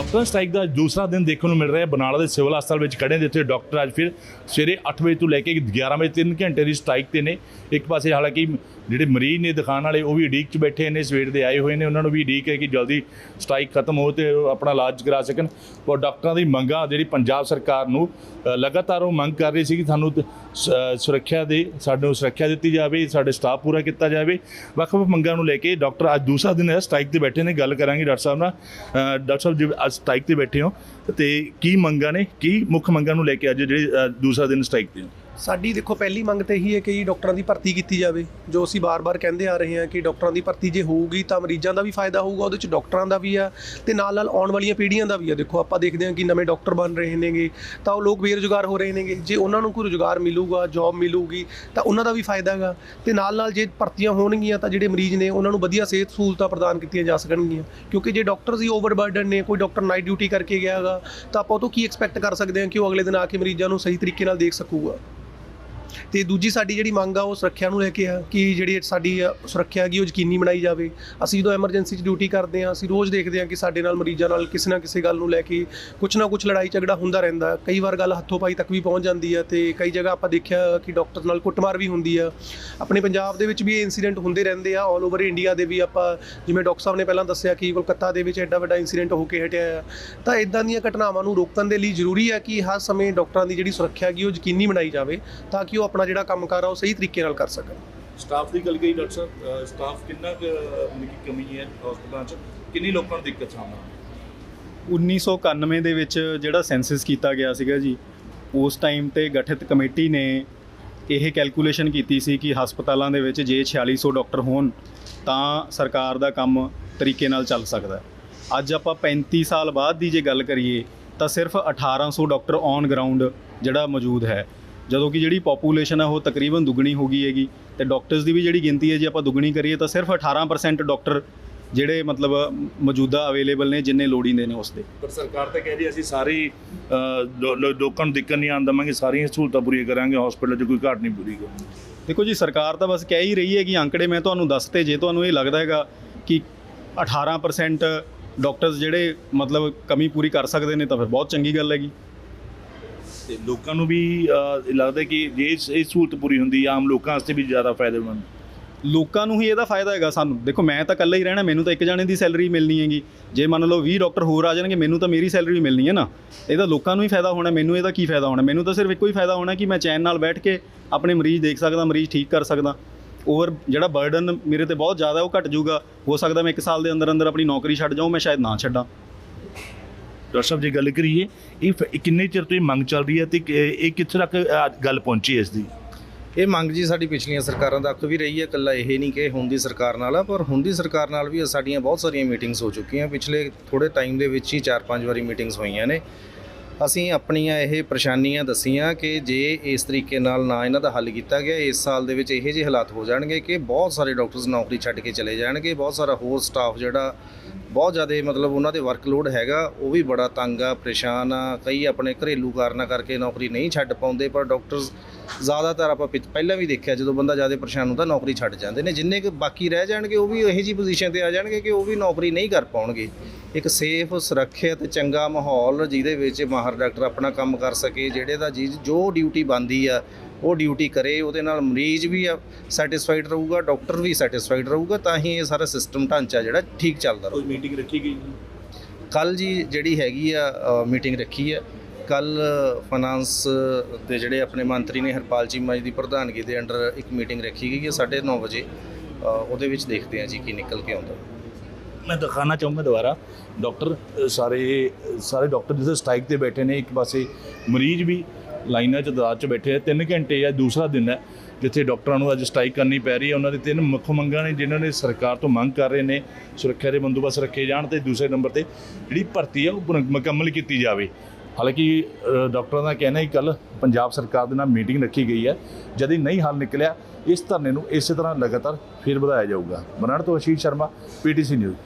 ਡਾਕਟਰਾਂ ਸਟ੍ਰਾਈਕ ਦਾ ਦੂਸਰਾ ਦਿਨ ਦੇਖਣ ਨੂੰ ਮਿਲ ਰਿਹਾ ਹੈ। ਬਨਾਲਾ ਦੇ ਸਿਵਲ ਹਸਪਤਾਲ ਵਿੱਚ ਖੜੇ ਨੇ, ਜਿੱਥੇ ਡਾਕਟਰ ਅੱਜ ਫਿਰ ਸਵੇਰੇ 8 ਵਜੇ ਤੋਂ ਲੈ ਕੇ 11 ਵਜੇ 3 ਘੰਟੇ ਦੀ ਸਟ੍ਰਾਈਕ ਤੇ ਨੇ। ਇੱਕ ਪਾਸੇ ਹਾਲਾਂਕਿ ਜਿਹੜੇ ਮਰੀਜ਼ ਨੇ ਦਿਖਾਣ ਵਾਲੇ, ਉਹ ਵੀ ਉਡੀਕ 'ਚ ਬੈਠੇ ਨੇ, ਸਵੇਰ ਦੇ ਆਏ ਹੋਏ ਨੇ। ਉਹਨਾਂ ਨੂੰ ਵੀ ਉਡੀਕ ਹੈ ਕਿ ਜਲਦੀ ਸਟ੍ਰਾਈਕ ਖਤਮ ਹੋ ਤੇ ਉਹ ਆਪਣਾ ਇਲਾਜ ਕਰਾ ਸਕਣ। ਔਰ ਡਾਕਟਰਾਂ ਦੀ ਮੰਗਾਂ, ਜਿਹੜੀ ਪੰਜਾਬ ਸਰਕਾਰ ਨੂੰ ਲਗਾਤਾਰ ਉਹ ਮੰਗ ਕਰ ਰਹੀ ਸੀ ਕਿ ਸਾਨੂੰ ਸੁਰੱਖਿਆ ਦੇ, ਸਾਨੂੰ ਸੁਰੱਖਿਆ ਦਿੱਤੀ ਜਾਵੇ, ਸਾਡੇ ਸਟਾਫ ਪੂਰਾ ਕੀਤਾ ਜਾਵੇ। ਵੱਖ-ਵੱਖ ਮੰਗਾਂ ਨੂੰ ਲੈ ਕੇ ਡਾਕਟਰ ਅੱਜ ਦੂਸਰਾ ਦਿਨ ਹੈ, ਸਟ੍ਰਾਈਕ ਤੇ ਬੈਠੇ ਨੇ। ਗੱਲ ਕਰਾਂਗੇ ਡਾਕਟਰ ਸਾਹਿਬ ਨਾਲ। ਡਾਕਟਰ ਸਾਹਿਬ ਜੀ ਅੱਜ ਸਟ੍ਰਾਈਕ ਤੇ ਬੈਠੇ ਹੋ ਤੇ ਕੀ ਮੰਗਾਂ ਨੇ, ਕੀ ਮੁੱਖ ਮੰਗਾਂ ਨੂੰ ਲੈ ਕੇ ਅੱਜ ਜਿਹੜੇ ਦੂਸਰਾ ਦਿਨ ਸਟ੍ਰਾਈਕ ਤੇ ਹੋ? ਸਾਡੀ ਦੇਖੋ ਪਹਿਲੀ ਮੰਗ ਤੇ ਇਹੀ ਹੈ ਕਿ ਜੀ ਡਾਕਟਰਾਂ ਦੀ ਭਰਤੀ ਕੀਤੀ ਜਾਵੇ। ਜੋ ਅਸੀਂ ਬਾਰ-ਬਾਰ ਕਹਿੰਦੇ ਆ ਰਹੇ ਹਾਂ ਕਿ ਡਾਕਟਰਾਂ ਦੀ ਭਰਤੀ ਜੇ ਹੋਊਗੀ ਤਾਂ ਮਰੀਜ਼ਾਂ ਦਾ ਵੀ ਫਾਇਦਾ ਹੋਊਗਾ, ਉਹਦੇ ਚ ਡਾਕਟਰਾਂ ਦਾ ਵੀ ਆ ਤੇ ਨਾਲ-ਨਾਲ ਆਉਣ ਵਾਲੀਆਂ ਪੀੜ੍ਹੀਆਂ ਦਾ ਵੀ ਆ। ਦੇਖੋ ਆਪਾਂ ਦੇਖਦੇ ਹਾਂ ਕਿ ਨਵੇਂ ਡਾਕਟਰ ਬਣ ਰਹੇ ਨੇਗੇ, ਤਾਂ ਉਹ ਲੋਕ ਬੇਰੁਜ਼ਗਾਰ ਹੋ ਰਹੇ ਨੇਗੇ। ਜੇ ਉਹਨਾਂ ਨੂੰ ਕੋਈ ਰੁਜ਼ਗਾਰ ਮਿਲੂਗਾ, ਜੌਬ ਮਿਲੂਗੀ, ਤਾਂ ਉਹਨਾਂ ਦਾ ਵੀ ਫਾਇਦਾ ਹੈਗਾ। ਤੇ ਨਾਲ-ਨਾਲ ਜੇ ਭਰਤੀਆਂ ਹੋਣਗੀਆਂ ਤਾਂ ਜਿਹੜੇ ਮਰੀਜ਼ ਨੇ, ਉਹਨਾਂ ਨੂੰ ਵਧੀਆ ਸਿਹਤ ਸਹੂਲਤਾਂ ਪ੍ਰਦਾਨ ਕੀਤੀਆਂ ਜਾ ਸਕਣਗੀਆਂ। ਕਿਉਂਕਿ ਜੇ ਡਾਕਟਰਸ ਹੀ ਓਵਰਬਰਡਨ ਨੇ, ਕੋਈ ਡਾਕਟਰ ਨਾਈਟ ਡਿਊਟੀ ਕਰਕੇ ਗਿਆ ਹੈਗਾ, ਤਾਂ ਆਪਾਂ ਉਹ ਤੋਂ ਕੀ ਐਕਸਪੈਕਟ ਕਰ ਸਕਦੇ ਹਾਂ ਕਿ ਉਹ ਅਗਲੇ ਦਿਨ ਆ ਕੇ ਮਰੀਜ਼ਾਂ ਨੂੰ ਸਹੀ ਤਰੀਕੇ ਨਾਲ ਦੇਖ ਸਕੂਗਾ। ਤੇ ਦੂਜੀ ਸਾਡੀ ਜਿਹੜੀ ਮੰਗ ਆ ਉਹ ਸੁਰੱਖਿਆ ਨੂੰ ਲੈ ਕੇ ਆ, ਕਿ ਜਿਹੜੀ ਸਾਡੀ ਸੁਰੱਖਿਆ ਹੈਗੀ ਉਹ ਯਕੀਨੀ ਬਣਾਈ ਜਾਵੇ। ਅਸੀਂ ਜਦੋਂ ਐਮਰਜੈਂਸੀ 'ਚ ਡਿਊਟੀ ਕਰਦੇ ਆ ਅਸੀਂ ਰੋਜ਼ ਦੇਖਦੇ ਆ ਕਿ ਸਾਡੇ ਨਾਲ ਮਰੀਜ਼ਾਂ ਨਾਲ ਕਿਸੇ ਨਾ ਕਿਸੇ ਗੱਲ ਨੂੰ ਲੈ ਕੇ ਕੁਛ ਨਾ ਕੁਛ ਲੜਾਈ ਝਗੜਾ ਹੁੰਦਾ ਰਹਿੰਦਾ। ਕਈ ਵਾਰ ਗੱਲ ਹੱਥੋਂ ਪਾਈ ਤੱਕ ਵੀ ਪਹੁੰਚ ਜਾਂਦੀ ਆ ਤੇ ਕਈ ਜਗ੍ਹਾ ਆਪਾਂ ਦੇਖਿਆ ਕਿ ਡਾਕਟਰ ਨਾਲ ਕੁੱਟਮਾਰ ਵੀ ਹੁੰਦੀ ਆ। ਆਪਣੇ ਪੰਜਾਬ ਦੇ ਵਿੱਚ ਵੀ ਇਹ ਇਨਸੀਡੈਂਟ ਹੁੰਦੇ ਰਹਿੰਦੇ ਆ ਆਲ ਓਵਰ ਇੰਡੀਆ ਦੇ ਵੀ ਆਪਾਂ ਜਿਵੇਂ ਡਾਕਟਰ ਸਾਹਿਬ ਨੇ ਪਹਿਲਾਂ ਦੱਸਿਆ ਕਿ ਕੋਲਕਾਤਾ ਦੇ ਵਿੱਚ ਐਡਾ ਵੱਡਾ ਇਨਸੀਡੈਂਟ ਹੋ ਕੇ ਹਟਿਆ ਆ। ਤਾਂ ਇਦਾਂ ਦੀਆਂ ਘਟਨਾਵਾਂ ਨੂੰ ਰੋਕਣ ਦੇ ਲਈ ਜ਼ਰੂਰੀ ਆ ਕਿ ਹਰ ਸਮੇਂ ਡਾਕਟਰਾਂ ਦੀ ਜਿਹੜੀ ਸੁਰੱਖਿਆ ਹੈਗੀ ਉਹ ਯਕੀਨੀ ਬਣਾਈ ਜਾਵੇ, ਤਾਂ ਕਿ ਉਹ ਆਪਣਾ ਜਿਹੜਾ ਕੰਮਕਾਰ ਆ ਉਹ ਸਹੀ ਤਰੀਕੇ ਨਾਲ ਕਰ ਸਕਣ। ਸਟਾਫ ਦੀ ਗੱਲ ਕਰੀ ਡਾਕਟਰ ਸਾਹਿਬ ਸਟਾਫ ਕਿੰਨਾ ਕਮੀ ਹੈ ਹਸਪਤਾਲਾਂ 'ਚ? ਕਿੰਨੀ ਲੋਕਾਂ ਨੂੰ ਦਿੱਕਤ ਸਾਹਮਣਾ 1991 ਦੇ ਵਿੱਚ ਜਿਹੜਾ ਸੈਂਸਸ ਕੀਤਾ ਗਿਆ ਸੀਗਾ ਜੀ ਉਸ ਟਾਈਮ ਤੇ ਗਠਿਤ ਕਮੇਟੀ ਨੇ ਇਹ ਕੈਲਕੂਲੇਸ਼ਨ ਕੀਤੀ ਸੀ ਕਿ ਹਸਪਤਾਲਾਂ ਦੇ ਵਿੱਚ ਜੇ 4600 ਡਾਕਟਰ ਹੋਣ ਤਾਂ ਸਰਕਾਰ ਦਾ ਕੰਮ ਤਰੀਕੇ ਨਾਲ ਚੱਲ ਸਕਦਾ ਹੈ। ਅੱਜ ਆਪਾਂ 35 ਸਾਲ ਬਾਅਦ ਦੀ ਜੇ ਗੱਲ ਕਰੀਏ ਤਾਂ ਸਿਰਫ 1800 ਡਾਕਟਰ ਔਨ ਗਰਾਊਂਡ ਜਿਹੜਾ ਮੌਜੂਦ ਹੈ। ਜਦੋਂ ਕਿ ਜਿਹੜੀ ਪੋਪੂਲੇਸ਼ਨ ਹੈ ਉਹ ਤਕਰੀਬਨ ਦੁੱਗਣੀ ਹੋ ਗਈ ਹੈਗੀ ਤੇ ਡਾਕਟਰਸ ਦੀ ਵੀ ਜਿਹੜੀ ਗਿਣਤੀ ਹੈ ਜੇ ਆਪਾਂ ਦੁੱਗਣੀ ਕਰੀਏ ਤਾਂ ਸਿਰਫ 18% ਡਾਕਟਰ ਜਿਹੜੇ ਮਤਲਬ ਮੌਜੂਦਾ ਅਵੇਲੇਬਲ ਨੇ ਜਿੰਨੇ ਲੋੜੀਂਦੇ ਨੇ ਉਸ ਦੇ। ਪਰ ਸਰਕਾਰ ਤਾਂ ਕਹਿ ਰਹੀ ਅਸੀਂ ਸਾਰੇ ਲੋਕਾਂ ਨੂੰ ਦਿੱਕਤ ਨਹੀਂ ਆਉਣ ਦੇਵਾਂਗੇ ਸਾਰੀਆਂ ਸਹੂਲਤਾਂ ਪੂਰੀਆਂ ਕਰਾਂਗੇ ਹਸਪੀਟਲ 'ਚ ਕੋਈ ਘਾਟ ਨਹੀਂ ਪੂਰੀ ਕਰਨੀ ਦੇਖੋ ਜੀ ਸਰਕਾਰ ਤਾਂ ਬਸ ਕਹਿ ਹੀ ਰਹੀ ਹੈ ਕਿ ਅੰਕੜੇ ਮੈਂ ਤੁਹਾਨੂੰ ਦੱਸਤੇ ਜੇ ਤੁਹਾਨੂੰ ਇਹ ਲੱਗਦਾ ਹੈਗਾ ਕਿ 18% ਡਾਕਟਰਸ ਜਿਹੜੇ ਮਤਲਬ ਕਮੀ ਪੂਰੀ ਕਰ ਸਕਦੇ ਨੇ ਤਾਂ ਫਿਰ ਬਹੁਤ ਚੰਗੀ ਗੱਲ ਹੈਗੀ। ਤੇ ਲੋਕਾਂ ਨੂੰ ਵੀ ਅ, ਲੱਗਦਾ ਕਿ ਜੇ ਇਸ- ਇਹ ਸਹੂਲਤ ਪੂਰੀ ਹੁੰਦੀ ਆਮ ਲੋਕਾਂ ਵਾਸਤੇ ਵੀ ਜ਼ਿਆਦਾ ਫਾਇਦੇਮੰਦ। ਲੋਕਾਂ ਨੂੰ ਹੀ ਇਹਦਾ ਫਾਇਦਾ ਹੈਗਾ ਸਾਨੂੰ। ਦੇਖੋ ਮੈਂ ਤਾਂ ਇਕੱਲਾ ਹੀ ਰਹਿਣਾ ਮੈਨੂੰ ਤਾਂ ਇੱਕ ਜਾਣੇ ਦੀ ਸੈਲਰੀ ਮਿਲਣੀ ਹੈਗੀ। ਜੇ ਮੰਨ ਲਓ 20 ਡਾਕਟਰ ਹੋਰ ਆ ਜਾਣਗੇ ਮੈਨੂੰ ਤਾਂ ਮੇਰੀ ਸੈਲਰੀ ਮਿਲਣੀ ਹੈ ਨਾ। ਇਹਦਾ ਲੋਕਾਂ ਨੂੰ ਹੀ ਫਾਇਦਾ ਹੋਣਾ ਮੈਨੂੰ ਇਹਦਾ ਕੀ ਫਾਇਦਾ ਹੋਣਾ? ਮੈਨੂੰ ਤਾਂ ਸਿਰਫ ਇੱਕੋ ਹੀ ਫਾਇਦਾ ਹੋਣਾ ਕਿ ਮੈਂ ਚੈਨ ਨਾਲ ਬੈਠ ਕੇ ਆਪਣੇ ਮਰੀਜ਼ ਦੇਖ ਸਕਦਾ ਮਰੀਜ਼ ਠੀਕ ਕਰ ਸਕਦਾ। ਓਵਰ ਜਿਹੜਾ ਬਰਡਨ ਮੇਰੇ ਤੇ ਬਹੁਤ ਜ਼ਿਆਦਾ ਉਹ ਘਟ ਜਾਊਗਾ। ਹੋ ਸਕਦਾ ਮੈਂ ਇੱਕ ਸਾਲ ਦੇ ਅੰਦਰ ਅੰਦਰ ਆਪਣੀ ਨੌਕਰੀ ਛੱਡ ਜਾਊਂ ਮੈਂ ਸ਼ਾਇਦ ਨਾ ਛੱਡਾਂ। ਡਾਕਟਰ ਸਾਹਿਬ, ਜੇ ਗੱਲ ਕਰੀਏ, ਇਹ ਫ- ਕਿੰਨੇ ਚਿਰ ਤੋਂ ਇਹ ਮੰਗ ਚੱਲ ਰਹੀ ਹੈ ਤੇ ਇਹ ਕਿੱਥੇ ਤੱਕ ਗੱਲ ਪਹੁੰਚੀ ਹੈ ਇਸ ਦੀ? ਇਹ ਮੰਗ ਜੀ ਸਾਡੀ ਪਿਛਲੀਆਂ ਸਰਕਾਰਾਂ ਤੱਕ ਵੀ ਰਹੀ ਹੈ। ਇਕੱਲਾ ਇਹ ਨਹੀਂ ਕਿ ਹੁਣ ਦੀ ਸਰਕਾਰ ਨਾਲ ਆ, ਪਰ ਹੁਣ ਦੀ ਸਰਕਾਰ ਨਾਲ ਵੀ ਸਾਡੀਆਂ ਬਹੁਤ ਸਾਰੀਆਂ ਮੀਟਿੰਗਸ ਹੋ ਚੁੱਕੀਆਂ। ਪਿਛਲੇ ਥੋੜੇ ਟਾਈਮ ਦੇ ਵਿੱਚ ਹੀ 4-5 ਵਾਰੀ ਮੀਟਿੰਗਸ ਹੋਈਆਂ ਨੇ। ਅਸੀਂ ਆਪਣੀਆਂ ਇਹ ਪਰੇਸ਼ਾਨੀਆਂ ਦੱਸੀਆਂ ਕਿ ਜੇ ਇਸ ਤਰੀਕੇ ਨਾਲ ਨਾ ਇਹਨਾਂ ਦਾ ਹੱਲ ਕੀਤਾ ਗਿਆ, ਇਸ ਸਾਲ ਦੇ ਵਿੱਚ ਇਹੋ ਜਿਹੇ ਹਾਲਾਤ ਹੋ ਜਾਣਗੇ ਕਿ ਬਹੁਤ ਸਾਰੇ ਡਾਕਟਰਸ ਨੌਕਰੀ ਛੱਡ ਕੇ ਚਲੇ ਜਾਣਗੇ, ਬਹੁਤ ਸਾਰਾ ਹੋਰ ਸਟਾਫ ਜਿਹੜਾ ਬਹੁਤ ਜ਼ਿਆਦਾ ਮਤਲਬ ਉਹਨਾਂ ਦੇ ਵਰਕਲੋਡ ਹੈਗਾ, ਉਹ ਵੀ ਬੜਾ ਤੰਗ ਆ, ਪਰੇਸ਼ਾਨ ਆ, ਕਈ ਆਪਣੇ ਘਰੇਲੂ ਕਾਰਨਾਂ ਕਰਕੇ ਨੌਕਰੀ ਨਹੀਂ ਛੱਡ ਪਾਉਂਦੇ, ਪਰ ਡਾਕਟਰਸ ਜ਼ਿਆਦਾਤਰ ਆਪਾਂ ਪਿਛ- ਪਹਿਲਾਂ ਵੀ ਦੇਖਿਆ ਜਦੋਂ ਬੰਦਾ ਜ਼ਿਆਦਾ ਪਰੇਸ਼ਾਨ ਹੁੰਦਾ ਨੌਕਰੀ ਛੱਡ ਜਾਂਦੇ ਨੇ। ਜਿੰਨੇ ਕੁ ਬਾਕੀ ਰਹਿ ਜਾਣਗੇ ਉਹ ਵੀ ਇਹੋ ਜੀ ਪੋਜੀਸ਼ਨ ਤੇ ਆ ਜਾਣਗੇ ਕਿ ਉਹ ਵੀ ਨੌਕਰੀ ਨਹੀਂ ਕਰ ਪਾਉਣਗੇ। ਇੱਕ ਸੇਫ ਸੁਰੱਖਿਅਤ ਚੰਗਾ ਮਾਹੌਲ ਜਿਹਦੇ ਵਿੱਚ ਮਾਹਰ ਡਾਕਟਰ ਆਪਣਾ ਕੰਮ ਕਰ ਸਕੇ ਜਿਹੜੇ ਦਾ ਜੀ ਜੋ ਡਿਊਟੀ ਬੰਦੀ ਆ ਉਹ ਡਿਊਟੀ ਕਰੇ ਉਹਦੇ ਨਾਲ ਮਰੀਜ਼ ਵੀ ਸੈਟੀਸਫਾਈਡ ਰਹੂਗਾ ਡਾਕਟਰ ਵੀ ਸੈਟੀਸਫਾਈਡ ਰਹੂਗਾ ਤਾਂ ਹੀ ਇਹ ਸਾਰਾ ਸਿਸਟਮ ਢਾਂਚਾ ਜਿਹੜਾ ਠੀਕ ਚੱਲਦਾ ਰਹੂ ਕੋਈ ਮੀਟਿੰਗ ਰੱਖੀ ਗਈ ਕੱਲ ਜੀ ਜਿਹੜੀ ਹੈਗੀ ਆ ਮੀਟਿੰਗ ਰੱਖੀ ਆ। ਕੱਲ ਫਾਈਨਾਂਸ ਦੇ ਜਿਹੜੇ ਆਪਣੇ ਮੰਤਰੀ ਨੇ ਹਰਪਾਲ ਚੀਮਾ ਜੀ ਦੀ ਪ੍ਰਧਾਨਗੀ ਦੇ ਅੰਡਰ ਇੱਕ ਮੀਟਿੰਗ ਰੱਖੀ ਗਈ ਹੈ 9:30 ਵਜੇ। ਉਹਦੇ ਵਿੱਚ ਦੇਖਦੇ ਹਾਂ ਜੀ ਕੀ ਨਿਕਲ ਕੇ ਆਉਂਦਾ। ਮੈਂ ਦਿਖਾਣਾ ਚਾਹੂੰਗਾ ਦੁਬਾਰਾ। ਡਾਕਟਰ ਸਾਰੇ ਸਾਰੇ ਡਾਕਟਰ ਜਿਸ ਸਟ੍ਰਾਈਕ ਤੇ ਬੈਠੇ ਨੇ, ਇੱਕ ਪਾਸੇ ਮਰੀਜ਼ ਵੀ ਲਾਈਨਾਂ 'ਚ ਦਰਾਜ 'ਚ ਬੈਠੇ ਆ। 3 ਘੰਟੇ ਆ, ਦੂਸਰਾ ਦਿਨ ਹੈ, ਜਿੱਥੇ ਡਾਕਟਰਾਂ ਨੂੰ ਅੱਜ ਸਟ੍ਰਾਈਕ ਕਰਨੀ ਪੈ ਰਹੀ ਹੈ। ਉਹਨਾਂ ਦੇ ਤਿੰਨ ਮੁੱਖ ਮੰਗਾਂ ਨੇ, ਜਿਨ੍ਹਾਂ ਨੇ ਸਰਕਾਰ ਤੋਂ ਮੰਗ ਕਰ ਰਹੇ ਨੇ, ਸੁਰੱਖਿਆ ਦੇ ਬੰਦੋਬਸਤ ਰੱਖੇ ਜਾਣ ਤੇ ਦੂਸਰੇ ਨੰਬਰ ਤੇ ਜਿਹੜੀ ਭਰਤੀ ਹੈ ਉਹ ਮੁਕੰਮਲ ਕੀਤੀ ਜਾਵੇ। ਹਾਲਾਂਕਿ ਡਾਕਟਰਾਂ ਦਾ ਕਹਿਣਾ ਹੈ ਕਿ ਕੱਲ ਪੰਜਾਬ ਸਰਕਾਰ ਦੇ ਨਾਲ ਮੀਟਿੰਗ ਰੱਖੀ ਗਈ ਹੈ। ਜਦ ਹੀ ਨਹੀਂ ਹੱਲ ਨਿਕਲਿਆ, ਇਸ ਧਰਨੇ ਨੂੰ ਇਸੇ ਤਰ੍ਹਾਂ ਲਗਾਤਾਰ ਫਿਰ ਵਧਾਇਆ ਜਾਊਗਾ। ਬਨਾੜ ਤੋਂ ਅਸ਼ੀਸ਼ ਸ਼ਰਮਾ, ਪੀਟੀਸੀ ਨਿਊਜ਼।